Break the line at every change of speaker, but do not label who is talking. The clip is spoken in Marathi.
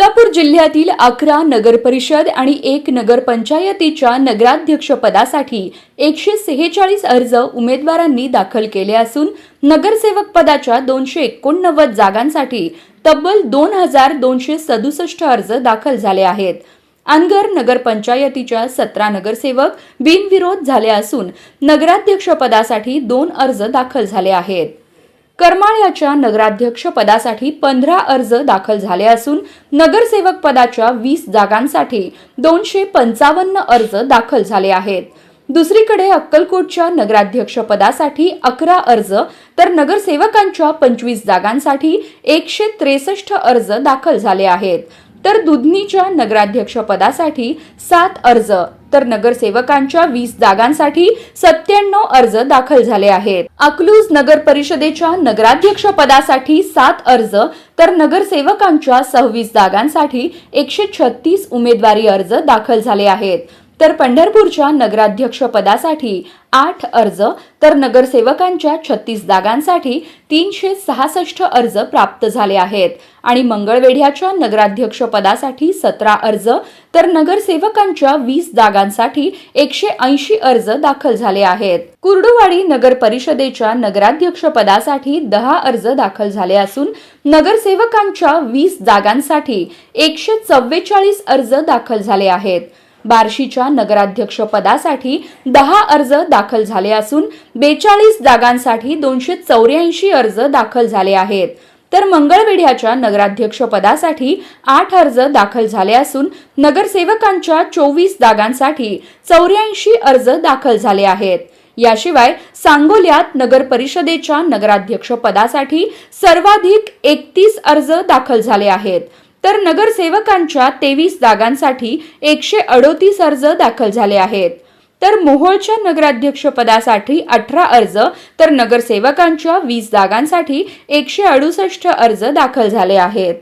सोलापूर जिल्ह्यातील अकरा नगरपरिषद आणि एक नगरपंचायतीच्या नगराध्यक्षपदासाठी एकशे सेहेचाळीस अर्ज उमेदवारांनी दाखल केले असून नगरसेवक पदाच्या दोनशे एकोणनव्वद जागांसाठी तब्बल दोन हजार दोनशे सदुसष्ट अर्ज दाखल झाले आहेत. अनगर नगरपंचायतीच्या सतरा नगरसेवक बिनविरोध झाले असून नगराध्यक्षपदासाठी दोन अर्ज दाखल झाले आहेत. करमाळ्याच्या नगराध्यक्ष पदासाठी पंधरा अर्ज दाखल झाले असून नगरसेवक पदाच्या वीस जागांसाठी दोनशे पंचावन्न अर्ज दाखल झाले आहेत. दुसरीकडे अक्कलकोटच्या नगराध्यक्ष पदासाठी अकरा अर्ज तर नगरसेवकांच्या पंचवीस जागांसाठी एकशे त्रेसष्ट अर्ज दाखल झाले आहेत. तर दुधनीच्या नगराध्यक्ष पदासाठी सात अर्ज तर नगरसेवकांच्या वीस जागांसाठी सत्त्याण्णव अर्ज दाखल झाले आहेत. अकलूज नगर परिषदेच्या नगराध्यक्ष पदासाठी सात अर्ज तर नगरसेवकांच्या सव्वीस जागांसाठी एकशे छत्तीस उमेदवारी अर्ज दाखल झाले आहेत. तर पंढरपूरच्या नगराध्यक्ष पदासाठी आठ अर्ज तर नगरसेवकांच्या छत्तीस जागांसाठी तीनशे सहासष्ट अर्ज प्राप्त झाले आहेत. आणि मंगळवेढ्याच्या नगराध्यक्ष पदासाठी सतरा अर्ज तर नगरसेवकांच्या वीस जागांसाठी एकशे ऐंशी अर्ज दाखल झाले आहेत. कुर्डुवाडी नगर परिषदेच्या नगराध्यक्ष पदासाठी दहा अर्ज दाखल झाले असून नगरसेवकांच्या वीस जागांसाठी एकशे चव्वेचाळीस अर्ज दाखल झाले आहेत. बार्शीच्या नगराध्यक्षपदासाठी दहा अर्ज दाखल झाले असून बेचाळीस जागांसाठी दोनशे चौऱ्याऐंशी अर्ज दाखल झाले आहेत. तर मंगळवेढ्याच्या नगराध्यक्षपदासाठी आठ अर्ज दाखल झाले असून नगरसेवकांच्या चोवीस जागांसाठी चौऱ्याऐंशी अर्ज दाखल झाले आहेत. याशिवाय सांगोल्यात नगर परिषदेच्या नगराध्यक्षपदासाठी सर्वाधिक एकतीस अर्ज दाखल झाले आहेत. तर नगरसेवकांच्या तेवीस जागांसाठी एकशे अडोतीस अर्ज दाखल झाले आहेत. तर मोहोळच्या नगराध्यक्षपदासाठी अठरा अर्ज तर नगरसेवकांच्या वीस जागांसाठी एकशे अडुसष्ट अर्ज दाखल झाले आहेत.